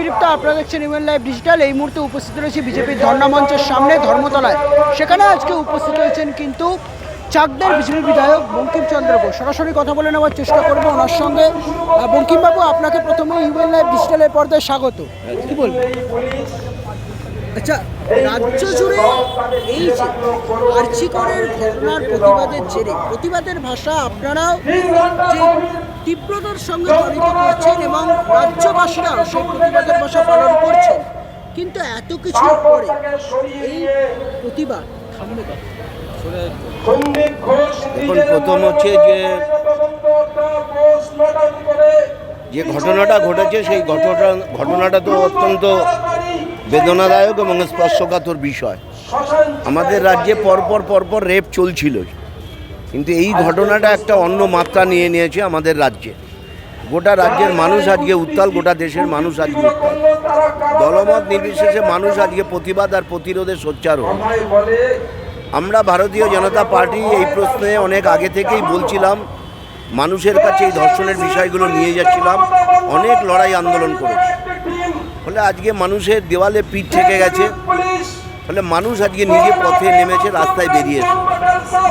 বিরুপ্ত আপনারা দেখছেন UN live digital এই মুহূর্তে উপস্থিত রয়েছে বিজেপির ধর্ণা মঞ্চের সামনে, ধর্মতলায়। সেখানে আজকে উপস্থিত হয়েছেন কিন্তু চাকদের বিজেপি বিধায়ক বঙ্কিমচন্দ্র ঘোষ। সরাসরি কথা বলে নেওয়ার চেষ্টা করব ওনার সঙ্গে। বঙ্কিমবাবু আপনাকে প্রথমে ইউএন লাইভ ডিজিটালের পর্দায় স্বাগত। কি বলবেন? আচ্ছা রাজ্য জুড়ে এই যে আর্চিকরের ঘটনার প্রতিবাদের জেরে, প্রতিবাদের ভাষা আপনারাও যে তীব্রতার সঙ্গে পালিত করছেন এবং রাজ্যবাসীরাও সেই প্রতিবাদের ভাষা পালন করছেন। কিন্তু এত কিছু পরে এই প্রতিবাদ সামনে কথা এখন প্রথম হচ্ছে যে যে ঘটনাটা ঘটেছে সেই ঘটনা ঘটনাটা তো অত্যন্ত বেদনাদায়ক এবং স্পর্শকাতর বিষয়। আমাদের রাজ্যে পরপর পরপর রেপ চলছিল। কিন্তু এই ঘটনাটা একটা অন্য মাত্রা নিয়ে নিয়েছে আমাদের রাজ্যে। গোটা রাজ্যের মানুষ আজকে উত্তাল, গোটা দেশের মানুষ আজকে উত্তাল। দলমত নির্বিশেষে মানুষ আজকে প্রতিবাদ আর প্রতিরোধে সোচ্চার হয় আমরা ভারতীয় জনতা পার্টি এই প্রশ্নে অনেক আগে থেকেই বলছিলাম, মানুষের কাছে এই ধর্ষণের বিষয়গুলো নিয়ে যাচ্ছিলাম, অনেক লড়াই আন্দোলন করেছি। ফলে আজকে মানুষের দেওয়ালে পিঠ থেকে গেছে। ফলে মানুষ আজকে নিজে পথে নেমেছে, রাস্তায় বেরিয়েছে।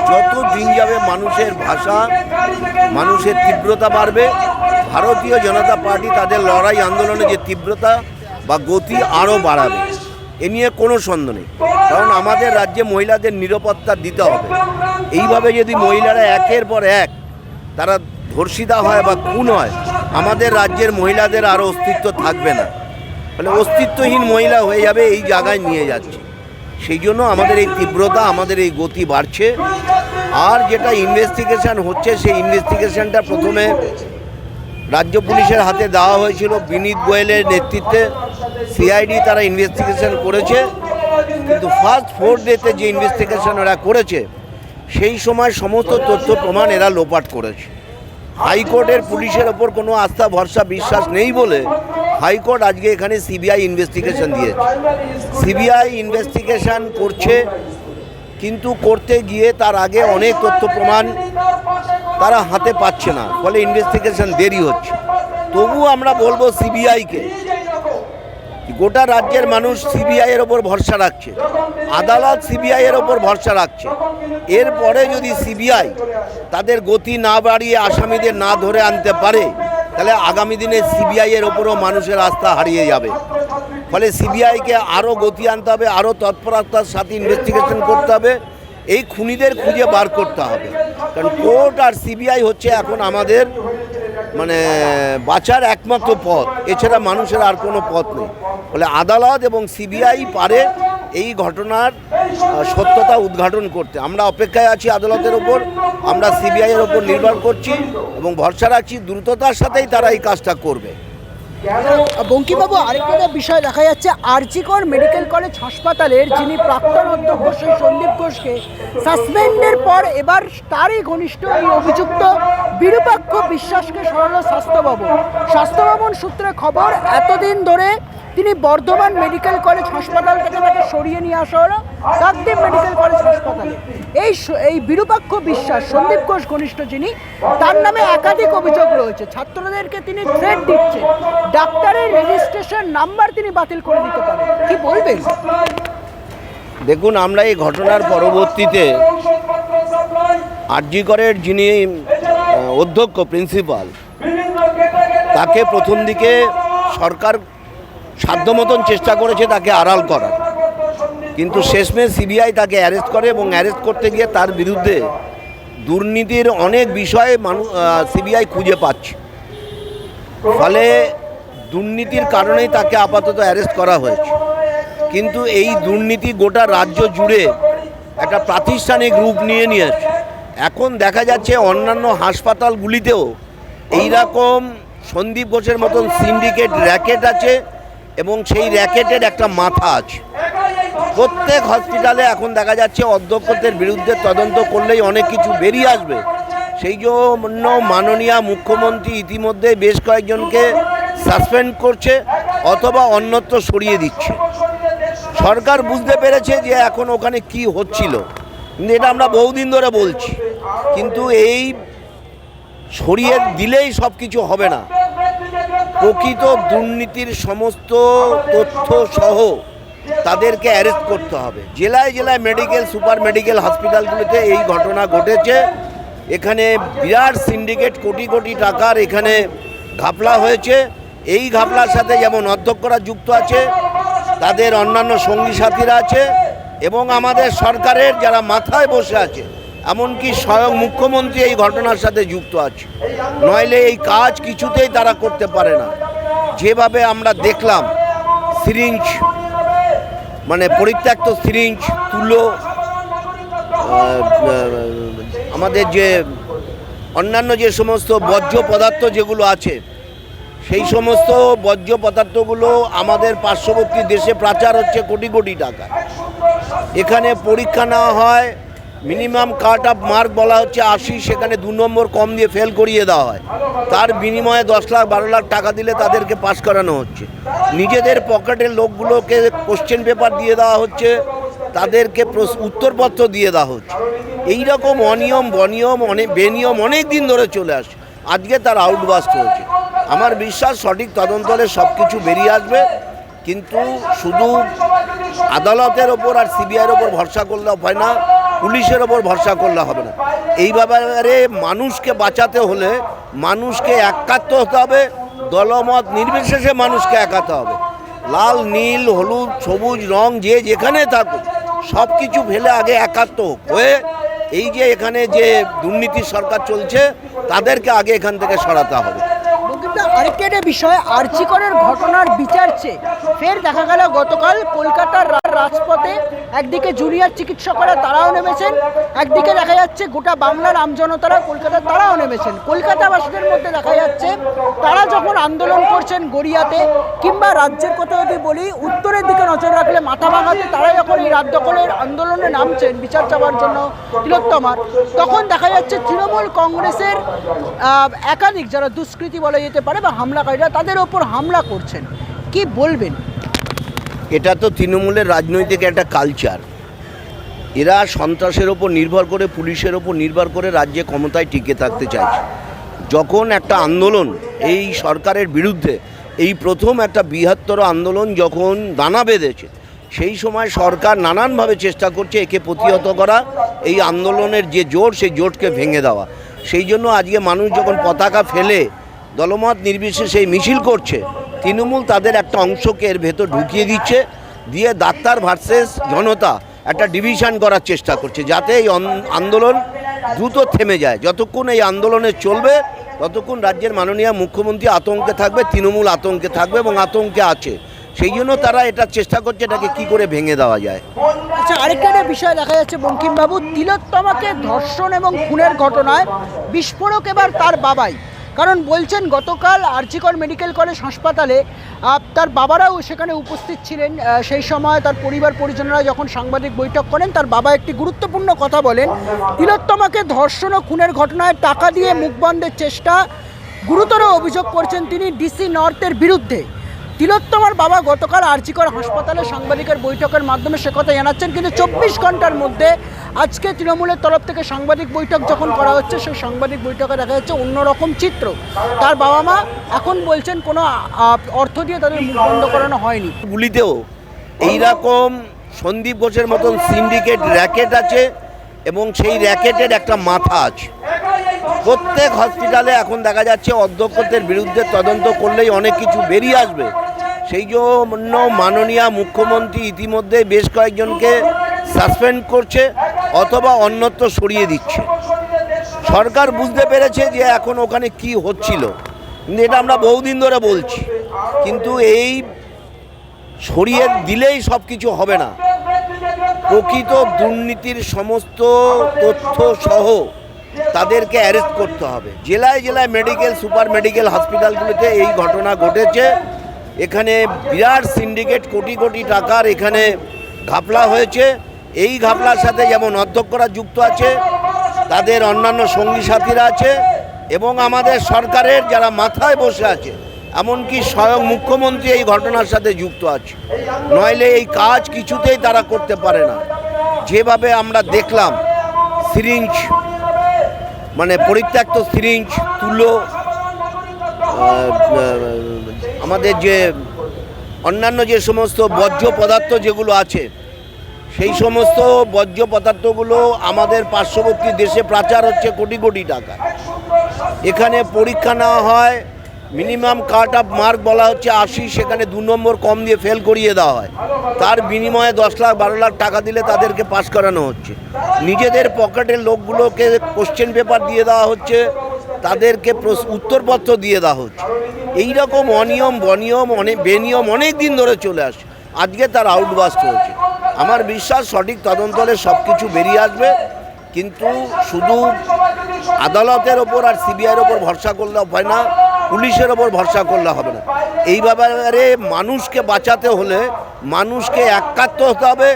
যত দিন যাবে মানুষের ভাষা, মানুষের তীব্রতা বাড়বে, ভারতীয় জনতা পার্টি তাদের লড়াই আন্দোলনে যে তীব্রতা বা গতি আরও বাড়াবে, এ নিয়ে কোনো সন্দেহ নেই। কারণ আমাদের রাজ্যে মহিলাদের নিরাপত্তা দিতে হবে। এইভাবে যদি মহিলারা একের পর এক তারা ধর্ষিতা হয় বা খুন হয়, আমাদের রাজ্যের মহিলাদের আরও অস্তিত্ব থাকবে না। ফলে অস্তিত্বহীন মহিলা হয়ে যাবে, এই জায়গায় নিয়ে যাচ্ছে। সেই জন্য আমাদের এই তীব্রতা, আমাদের এই গতি বাড়ছে। আর যেটা ইনভেস্টিগেশন হচ্ছে, সেই ইনভেস্টিগেশনটা প্রথমে রাজ্য পুলিশের হাতে দেওয়া হয়েছিল বিনীত গোয়েলের নেতৃত্বে। সিআইডি তারা ইনভেস্টিগেশন করেছে। কিন্তু ফার্স্ট ফোর ডেতে যে ইনভেস্টিগেশন এরা করেছে, সেই সময় সমস্ত তথ্য, প্রমাণ এরা লোপাট করেছে। হাইকোর্টের পুলিশের ওপর কোনো আস্থা, ভরসা, বিশ্বাস নেই বলে হাইকোর্ট আজকে এখানে সিবিআই ইনভেস্টিগেশন দিয়েছে। সিবিআই ইনভেস্টিগেশন করছে, কিন্তু করতে গিয়ে তার আগে অনেক তথ্য প্রমাণ তারা হাতে পাচ্ছে না, ফলে ইনভেস্টিগেশন দেরি হচ্ছে। তবু আমরা বলব সিবিআইকে, গোটা রাজ্যের মানুষ সিবিআই এর ওপর ভরসা রাখছে, আদালত সিবিআই এর ওপর ভরসা রাখছে। এরপরে যদি সিবিআই তাদের গতি না বাড়িয়ে আসামিদের না ধরে আনতে পারে তাহলে আগামী দিনে সিবিআই এর ওপরও মানুষের আস্থা হারিয়ে যাবে। ফলে সিবিআইকে আরও গতি আনতে হবে, আরও তৎপরতার সাথে ইনভেস্টিগেশন করতে হবে। এই খুনিদের খুঁজে বার করতে হবে। কারণ কোর্ট আর সিবিআই হচ্ছে এখন আমাদের মানে বাঁচার একমাত্র পথ। এছাড়া মানুষের আর কোনো পথ নেই। ফলে আদালত এবং সিবিআই পারে এই ঘটনার সত্যতা উদ্ঘাটন করতে। আমরা অপেক্ষায় আছি আদালতের ওপর, আমরা সিবিআইয়ের ওপর নির্ভর করছি এবং ভরসা রাখছি দ্রুততার সাথেই তারা এই কাজটা করবে। বঙ্কিমবাবু, আরেকটা বিষয় দেখা যাচ্ছে, আরজিকর মেডিকেল কলেজ হাসপাতালের যিনি প্রাক্তন অধ্যক্ষ সেই সন্দীপ ঘোষকে সাসপেন্ডের পর এবার তারই ঘনিষ্ঠ এই অভিযুক্ত বিরূপাক্ষ বিশ্বাসকে সরালো স্বাস্থ্য ভবন সূত্রে খবর, এতদিন ধরে তিনি বর্ধমান মেডিকেল কলেজ হাসপাতাল থেকে তাকে সরিয়ে নিয়ে আসা হলো কাকদ্বীপ মেডিকেল কলেজ হাসপাতালে। এই এই বিরূপাক্ষ বিশ্বাস, সন্দীপ ঘোষ ঘনিষ্ঠ যিনি, তার নামে একাধিক অভিযোগ রয়েছে। ছাত্রদেরকে তিনি থ্রেট দিচ্ছেন। ডাক্তারের রেজিস্ট্রেশন নাম্বার তিনি বাতিল করে দিতে পারেন। কি বলবেন? দেখুন, আমরা এই ঘটনার পরবর্তীতে আরজিকরের যিনি অধ্যক্ষ প্রিন্সিপাল তাকে প্রথম দিকে সরকার সাধ্য মতন চেষ্টা করেছে তাকে আড়াল করার। কিন্তু শেষমেশ সিবিআই তাকে অ্যারেস্ট করে এবং অ্যারেস্ট করতে গিয়ে তার বিরুদ্ধে দুর্নীতির অনেক বিষয়ে মানুষ সিবিআই খুঁজে পাচ্ছে। ফলে দুর্নীতির কারণেই তাকে আপাতত অ্যারেস্ট করা হয়েছে। কিন্তু এই দুর্নীতি গোটা রাজ্য জুড়ে একটা প্রাতিষ্ঠানিক রূপ নিয়ে নিয়েছে। এখন দেখা যাচ্ছে অন্যান্য হাসপাতালগুলিতেও এই রকম সন্দীপ ঘোষের মতন সিন্ডিকেট র্যাকেট আছে। এবং সেই র্যাকেটের একটা মাথা আছে। প্রত্যেক হসপিটালে এখন দেখা যাচ্ছে অধ্যক্ষদের বিরুদ্ধে তদন্ত করলেই অনেক কিছু বেরিয়ে আসবে। সেই জন্য মাননীয় মুখ্যমন্ত্রী ইতিমধ্যে বেশ কয়েকজনকে সাসপেন্ড করছে অথবা অন্যত্র সরিয়ে দিচ্ছে। সরকার বুঝতে পেরেছে যে এখন ওখানে কি হচ্ছিল। কিন্তু এটা আমরা বহুদিন ধরে বলছি। কিন্তু এই সরিয়ে দিলেই সব কিছু হবে না। প্রকৃত দুর্নীতির সমস্ত তথ্য সহ তাদেরকে অ্যারেস্ট করতে হবে। জেলায় জেলায় মেডিকেল সুপার মেডিকেল হসপিটালগুলিতে এই ঘটনা ঘটেছে। এখানে বিরাট সিন্ডিকেট কোটি কোটি টাকার এখানে ঘাপলা হয়েছে। এই ঘাপলার সাথে যেমন অধ্যক্ষরা যুক্ত আছে, তাদের অন্যান্য সঙ্গী সাথীরা আছে এবং আমাদের সরকারের যারা মাথায় বসে আছে এমনকি স্বয়ং মুখ্যমন্ত্রী এই ঘটনার সাথে যুক্ত আছে। নইলে এই কাজ কিছুতেই তারা করতে পারে না। যেভাবে আমরা দেখলাম, সিরিঞ্জ মানে পরিত্যক্ত সিরিঞ্জ, তুলো আমাদের যে অন্যান্য যে সমস্ত বর্জ্য পদার্থ যেগুলো আছে, সেই সমস্ত বর্জ্য পদার্থগুলো আমাদের পার্শ্ববর্তী দেশে পাচার হচ্ছে কোটি কোটি টাকা। এখানে পরীক্ষা নেওয়া হয় মিনিমাম কাট অফ মার্ক বলা হচ্ছে আশি, সেখানে দু নম্বর কম দিয়ে ফেল করিয়ে দেওয়া হয়। তার বিনিময়ে দশ লাখ, বারো লাখ টাকা দিলে তাদেরকে পাস করানো হচ্ছে। নিজেদের পকেটের লোকগুলোকে কোশ্চেন পেপার দিয়ে দেওয়া হচ্ছে, তাদেরকে উত্তরপত্র দিয়ে দেওয়া হচ্ছে। এই রকম অনিয়ম, বনিয়ম অনেক বেনিয়ম অনেক দিন ধরে চলে আসে আজকে তার আউটবাস্ট হয়েছে। আমার বিশ্বাস সঠিক তদন্ত হলে সব কিছু বেরিয়ে আসবে, কিন্তু শুধু আদালতের ওপর আর সিবিআইয়ের ওপর ভরসা করলে হয় না পুলিশের ওপর ভরসা করলে হবে না। এই ব্যাপারে মানুষকে বাঁচাতে হলে মানুষকে একাত্ম হতে হবে, দলমত নির্বিশেষে মানুষকে একাতে হবে। লাল, নীল, হলুদ, সবুজ, রং, যে যেখানে থাকুক সব কিছু ফেলে আগে একাত্ম হয়ে এই যে এখানে যে দুর্নীতি সরকার চলছে, তাদেরকে আগে এখান থেকে সরাতে হবে। আরেকটা বিষয়, আর্চিকরের ঘটনার বিচার চেয়ে ফের দেখা গেল গতকাল কলকাতার রাজপথে, একদিকে জুনিয়র চিকিৎসকরা তারাও নেমেছেন, একদিকে দেখা যাচ্ছে গোটা বাংলার আমজনতারা কলকাতার তারাও নেমেছেন। কলকাতাবাসীদের মধ্যে দেখা যাচ্ছে, তারা যখন আন্দোলন করছেন গড়িয়াতে কিংবা রাজ্যের কথা যদি বলি, উত্তরের দিকে নজর রাখলে মাথা ভাঙাতে তারা যখন এই রাত দখলের আন্দোলনে নামছেন, বিচার চাওয়ার জন্য তিলোত্তমার, তখন দেখা যাচ্ছে তৃণমূল কংগ্রেসের একাধিক যারা দুষ্কৃতী বলা যেতে পারে বা হামলাকারীরা তাদের ওপর হামলা করছেন। কি বলবেন? এটা তো তৃণমূলের রাজনৈতিক একটা কালচার এরা সন্ত্রাসের ওপর নির্ভর করে, পুলিশের ওপর নির্ভর করে রাজ্যে ক্ষমতায় টিকে থাকতে চাইছে। যখন একটা আন্দোলন এই সরকারের বিরুদ্ধে, এই প্রথম একটা বৃহত্তর আন্দোলন যখন দানা বেঁধেছে, সেই সময় সরকার নানানভাবে চেষ্টা করছে একে প্রতিহত করা, এই আন্দোলনের যে জোট, সেই জোটকে ভেঙে দেওয়া। সেই জন্য আজকে মানুষ যখন পতাকা ফেলে, দলমত নির্বিশেষে এই মিছিল করছে তৃণমূল তাদের একটা অংশকে এর ভেতর ঢুকিয়ে দিচ্ছে, দিয়ে ডাক্তার ভার্সেস জনতা একটা ডিভিশন করার চেষ্টা করছে, যাতে এই আন্দোলন দ্রুত থেমে যায়। যতক্ষণ এই আন্দোলনে চলবে, ততক্ষণ রাজ্যের মাননীয় মুখ্যমন্ত্রী আতঙ্কে থাকবে, তৃণমূল আতঙ্কে থাকবে এবং আতঙ্কে আছে। সেই জন্য তারা এটা চেষ্টা করছে, এটাকে কি করে ভেঙে দেওয়া যায়। আচ্ছা আরেকটা বিষয় দেখা যাচ্ছে বঙ্কিমবাবু, তিলোত্তমাকে ধর্ষণ এবং খুনের ঘটনায় বিস্ফোরক এবার তার বাবাই। কারণ বলছেন গতকাল আর্চিকর মেডিকেল কলেজ হাসপাতালে তার বাবারাও সেখানে উপস্থিত ছিলেন। সেই সময় তার পরিবার পরিজনরা যখন সাংবাদিক বৈঠক করেন, তার বাবা একটি গুরুত্বপূর্ণ কথা বলেন। তিলোত্তমাকে ধর্ষণ ও খুনের ঘটনায় টাকা দিয়ে মুখ চেষ্টা, গুরুতর অভিযোগ করছেন তিনি ডিসি নর্থের বিরুদ্ধে। তিলোত্তমার বাবা গতকাল আরজিকর হাসপাতালে সাংবাদিকের বৈঠকের মাধ্যমে সে কথা জানাচ্ছেন, কিন্তু চব্বিশ ঘণ্টার মধ্যে আজকে তৃণমূলের তরফ থেকে সাংবাদিক বৈঠক যখন করা হচ্ছে, সেই সাংবাদিক বৈঠকে দেখা যাচ্ছে অন্যরকম চিত্র। তার বাবা মা এখন বলছেন কোনো অর্থ দিয়ে তাদের মুখ বন্ধ করানো হয়নি। গুলিতেও এইরকম সন্দীপ ঘোষের মতন সিন্ডিকেট র্যাকেট আছে এবং সেই র্যাকেটের একটা মাথা আছে। প্রত্যেক হসপিটালে এখন দেখা যাচ্ছে অধ্যক্ষদের বিরুদ্ধে তদন্ত করলেই অনেক কিছু বেরিয়ে আসবে। সেই জন্য মাননীয় মুখ্যমন্ত্রী ইতিমধ্যে বেশ কয়েকজনকে সাসপেন্ড করছে অথবা অন্যত্র সরিয়ে দিচ্ছে। সরকার বুঝতে পেরেছে যে এখন ওখানে কি হচ্ছিল। কিন্তু এটা আমরা বহুদিন ধরে বলছি। কিন্তু এই সরিয়ে দিলেই সব কিছু হবে না। প্রকৃত দুর্নীতির সমস্ত তথ্য সহ তাদেরকে অ্যারেস্ট করতে হবে। জেলায় জেলায় মেডিকেল, সুপার মেডিকেল হসপিটালগুলিতে এই ঘটনা ঘটেছে। এখানে বিরাট সিন্ডিকেট কোটি কোটি টাকার এখানে ঘাপলা হয়েছে। এই ঘাপলার সাথে যেমন অধ্যক্ষরা যুক্ত আছে, তাদের অন্যান্য সঙ্গী সাথীরা আছে এবং আমাদের সরকারের যারা মাথায় বসে আছে, এমনকি স্বয়ং মুখ্যমন্ত্রী এই ঘটনার সাথে যুক্ত আছে। নইলে এই কাজ কিছুতেই তারা করতে পারে না। যেভাবে আমরা দেখলাম, সিরিঞ্জ মানে পরিত্যক্ত সিরিঞ্জ, তুলো আমাদের যে অন্যান্য যে সমস্ত বর্জ্য পদার্থ যেগুলো আছে, সেই সমস্ত বর্জ্য পদার্থগুলো আমাদের পার্শ্ববর্তী দেশে পাচার হচ্ছে কোটি কোটি টাকা। এখানে পরীক্ষা নেওয়া হয়, মিনিমাম কাট অফ মার্ক বলা হচ্ছে আশি, সেখানে দু নম্বর কম দিয়ে ফেল করিয়ে দেওয়া হয়। তার বিনিময়ে দশ লাখ, বারো লাখ টাকা দিলে তাদেরকে পাস করানো হচ্ছে। নিজেদের পকেটের লোকগুলোকে কোশ্চেন পেপার দিয়ে দেওয়া হচ্ছে তাদেরকে উত্তরপত্র দিয়ে দেওয়া হচ্ছে। এই রকম অনিয়ম, বনিয়ম অনেক বেনিয়ম অনেক দিন ধরে চলে আসে আজকে তার আউটবাস্ট হয়েছে। আমার বিশ্বাস সঠিক তদন্ত হলে সব কিছু বেরিয়ে আসবে। কিন্তু শুধু আদালতের ওপর আর সিবিআইয়ের ওপর ভরসা করলে হয় না, পুলিশের ওপর ভরসা করলে হবে না। এই ব্যাপারে মানুষকে বাঁচাতে হলে মানুষকে একাত্ম হতে হবে,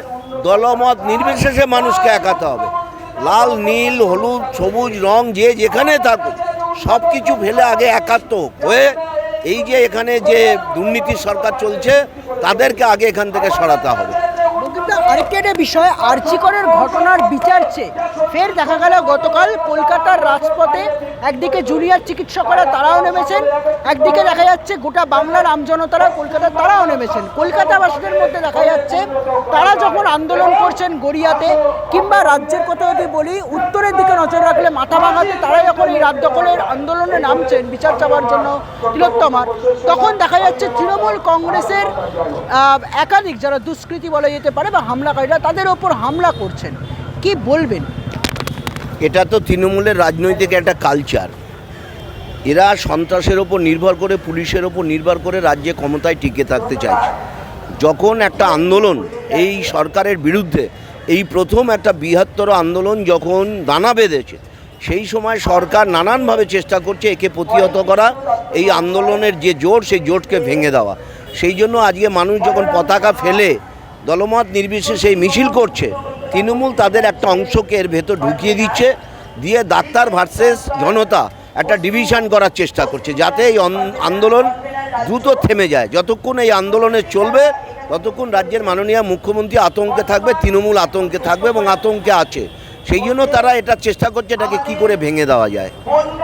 দলমত নির্বিশেষে মানুষকে একাতে হবে। লাল, নীল, হলুদ, সবুজ, রং যে যেখানে থাকুক সব কিছু ফেলে আগে একাত্ম হয়ে এই যে এখানে যে দুর্নীতি সরকার চলছে, তাদেরকে আগে এখান থেকে সরাতে হবে। একটা বিষয় আর্চিকরের ঘটনার বিচার চেয়ে ফের দেখা গেল গতকাল কলকাতার রাজপথে একদিকে জুনিয়র চিকিৎসকরা তারাও নেমেছেন, একদিকে দেখা যাচ্ছে গোটা বাংলার আমজনতারা কলকাতার তারাও নেমেছেন। কলকাতাবাসীদের মধ্যে দেখা যাচ্ছে তারা যখন আন্দোলন করছেন গড়িয়াতে কিংবা রাজ্যের কথা যদি বলি, উত্তরের দিকে নজর রাখলে মাথা ভাঙাতে তারা যখন এই দখলের আন্দোলনে নামছেন বিচার চাওয়ার জন্য তিলোত্তমার তখন দেখা যাচ্ছে তৃণমূল কংগ্রেসের একাধিক যারা দুষ্কৃতী বলা যেতে পারে বা হামলাকারীরা তাদের ওপর হামলা করছেন। কি বলবেন? এটা তো তৃণমূলের রাজনৈতিক একটা কালচার এরা সন্ত্রাসের ওপর নির্ভর করে, পুলিশের ওপর নির্ভর করে রাজ্যে ক্ষমতায় টিকে থাকতে চাইছে। যখন একটা আন্দোলন, এই সরকারের বিরুদ্ধে, এই প্রথম একটা বৃহত্তর আন্দোলন যখন দানা বেঁধেছে, সেই সময় সরকার নানানভাবে চেষ্টা করছে একে প্রতিহত করা, এই আন্দোলনের যে জোট, সেই জোটকে ভেঙে দেওয়া। সেই জন্য আজকে মানুষ যখন পতাকা ফেলে দলমত নির্বিশেষে মিছিল করছে। তৃণমূল তাদের একটা অংশকে এর ভেতর ঢুকিয়ে দিচ্ছে, দিয়ে ডাক্তার ভার্সেস জনতা একটা ডিভিশন করার চেষ্টা করছে, যাতে এই আন্দোলন দ্রুত থেমে যায়। যতক্ষণ এই আন্দোলনে চলবে, ততক্ষণ রাজ্যের মাননীয় মুখ্যমন্ত্রী আতঙ্কে থাকবে, তৃণমূল আতঙ্কে থাকবে এবং আতঙ্কে আছে। সেই জন্য তারা এটা চেষ্টা করছে, এটাকে কি করে ভেঙে দেওয়া যায়।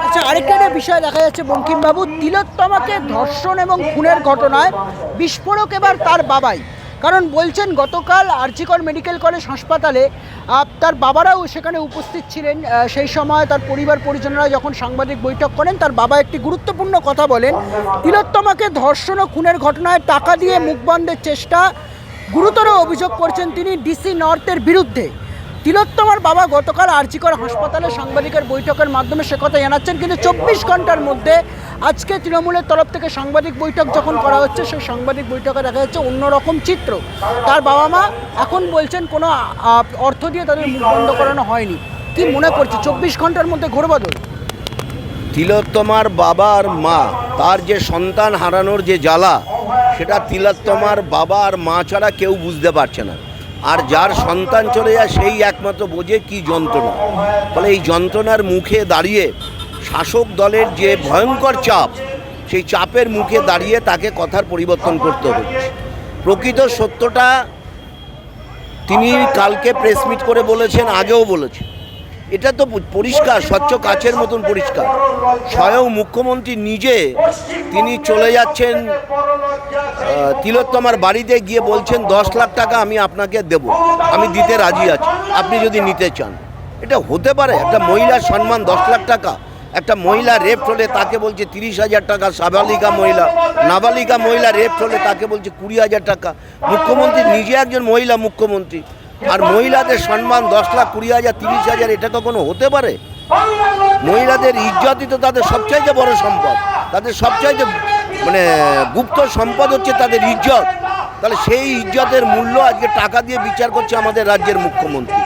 আচ্ছা আরেকটা বিষয় দেখা যাচ্ছে বঙ্কিমবাবু, তিলোত্তমাকে ধর্ষণ এবং খুনের ঘটনায় বিস্ফোরক এবার তার বাবাই। কারণ বলছেন গতকাল আর্জিকর মেডিকেল কলেজ হাসপাতালে তার বাবারাও সেখানে উপস্থিত ছিলেন। সেই সময় তার পরিবার পরিজনরা যখন সাংবাদিক বৈঠক করেন, তার বাবা একটি গুরুত্বপূর্ণ কথা বলেন। তিলোত্তমাকে ধর্ষণ ও খুনের ঘটনায় টাকা দিয়ে মুখ বন্ধের চেষ্টা, গুরুতর অভিযোগ করছেন তিনি ডিসি নর্থের বিরুদ্ধে। তিলোত্তমার বাবা গতকাল আরজিকর হাসপাতালে সাংবাদিকের বৈঠকের মাধ্যমে সে কথা জানাচ্ছেন, কিন্তু চব্বিশ ঘণ্টার মধ্যে আজকে তৃণমূলের তরফ থেকে সাংবাদিক বৈঠক যখন করা হচ্ছে, সেই সাংবাদিক বৈঠকে দেখা যাচ্ছে অন্যরকম চিত্র। তার বাবা মা এখন বলছেন কোনো অর্থ দিয়ে তাদের মুখ বন্ধ করানো হয়নি। কি মনে করছে? চব্বিশ ঘণ্টার মধ্যে ঘোরবদল? তিলোত্তমার বাবা আর মা, তার যে সন্তান হারানোর যে জ্বালা, সেটা তিলোত্তমার বাবা আর মা ছাড়া কেউ বুঝতে পারছে না। আর যার সন্তান চলে যায়, সেই একমাত্র বোঝে কি যন্ত্রণা। ফলে এই যন্ত্রণার মুখে দাঁড়িয়ে শাসক দলের যে ভয়ঙ্কর চাপ, সেই চাপের মুখে দাঁড়িয়ে তাকে কথার পরিবর্তন করতে হচ্ছে প্রকৃত সত্যটা তিনি কালকে প্রেস মিট করে বলেছেন, আগেও বলেছেন। এটা তো পরিষ্কার, স্বচ্ছ কাচের মতন পরিষ্কার। স্বয়ং মুখ্যমন্ত্রী নিজে তিনি চলে যাচ্ছেন তিলোত্তমার বাড়িতে গিয়ে বলছেন, দশ লাখ টাকা আমি আপনাকে দেব, আমি দিতে রাজি আছি, আপনি যদি নিতে চান। এটা হতে পারে, একটা মহিলার সম্মান, দশ লাখ টাকা। একটা মহিলা রেপ হলে তাকে বলছে তিরিশ হাজার টাকা, সাবালিকা মহিলা, নাবালিকা মহিলা রেপ হলে তাকে বলছে কুড়ি হাজার টাকা। মুখ্যমন্ত্রী নিজে একজন মহিলা মুখ্যমন্ত্রী। আর মহিলাদের সম্মান দশ লাখ কুড়ি হাজার, তিরিশ হাজার, এটা তো কোনো হতে পারে? মহিলাদের ইজ্জতই তো তাদের সবচাইতে বড় সম্পদ। তাদের সবচাইতে মানে গুপ্ত সম্পদ হচ্ছে তাদের ইজ্জত। তাহলে সেই ইজ্জতের মূল্য আজকে টাকা দিয়ে বিচার করছে আমাদের রাজ্যের মুখ্যমন্ত্রী।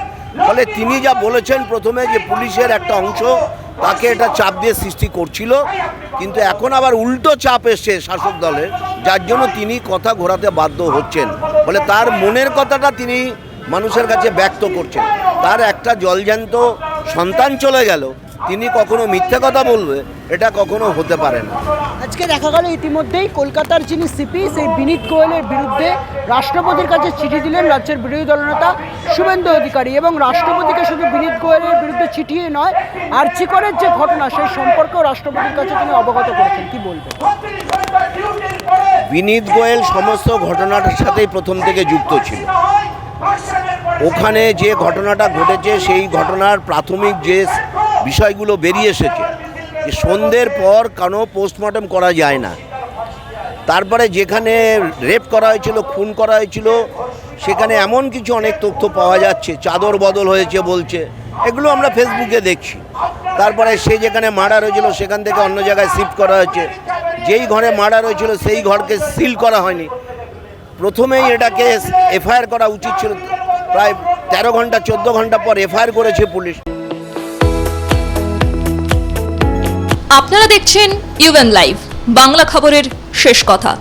ফলে তিনি যা বলেছেন প্রথমে যে পুলিশের একটা অংশ, তাকে এটা চাপ দিয়ে সৃষ্টি করছিল। কিন্তু এখন আবার উল্টো চাপ এসছে শাসক দলের, যার জন্য তিনি কথা ঘোরাতে বাধ্য হচ্ছেন। ফলে তার মনের কথাটা তিনি মানুষের কাছে ব্যক্ত করছেন তার একটা জলজ্যান্ত সন্তান চলে গেল তিনি কখনো মিথ্যে কথা বলবে এটা কখনো হতে পারে না। আজকে দেখা গেল ইতিমধ্যেই কলকাতার যিনি সিপি সেই বিনীত গোয়েলের বিরুদ্ধে রাষ্ট্রপতির কাছে চিঠি দিলেন রাজ্যের বিরোধী দলনেতা শুভেন্দু অধিকারী এবং রাষ্ট্রপতিকে শুধু বিনীত গোয়েলের বিরুদ্ধে চিঠিই নয় আর্চিকরের যে ঘটনা সেই সম্পর্কেও রাষ্ট্রপতির কাছে তিনি অবগত করেছেন। কি বলবেন? বিনীত গোয়েল সমস্ত ঘটনাটার সাথেই প্রথম থেকে যুক্ত ছিল। ওখানে যে ঘটনাটা ঘটেছে, সেই ঘটনার প্রাথমিক যে বিষয়গুলো বেরিয়ে এসেছে, যে সন্ধ্যের পর কোনো পোস্টমর্টম করা যায় না। তারপরে যেখানে রেপ করা হয়েছিল, খুন করা হয়েছিল, সেখানে এমন কিছু অনেক তথ্য পাওয়া যাচ্ছে, চাদর বদল হয়েছে বলছে, এগুলো আমরা ফেসবুকে দেখছি। তারপরে সে যেখানে মার্ডার হয়েছিল, সেখান থেকে অন্য জায়গায় শিফট করা হয়েছে। যেই ঘরে মার্ডার হয়েছিল, সেই ঘরকে সিল করা হয়নি। প্রথমেই এটাকে এফআইআর করা উচিত ছিল। প্রায় তেরো ঘণ্টা, চোদ্দ ঘণ্টা পর এফআইআর করেছে পুলিশ। আপনারা দেখছেন ইউএন লাইভ বাংলা খবরের শেষ কথা।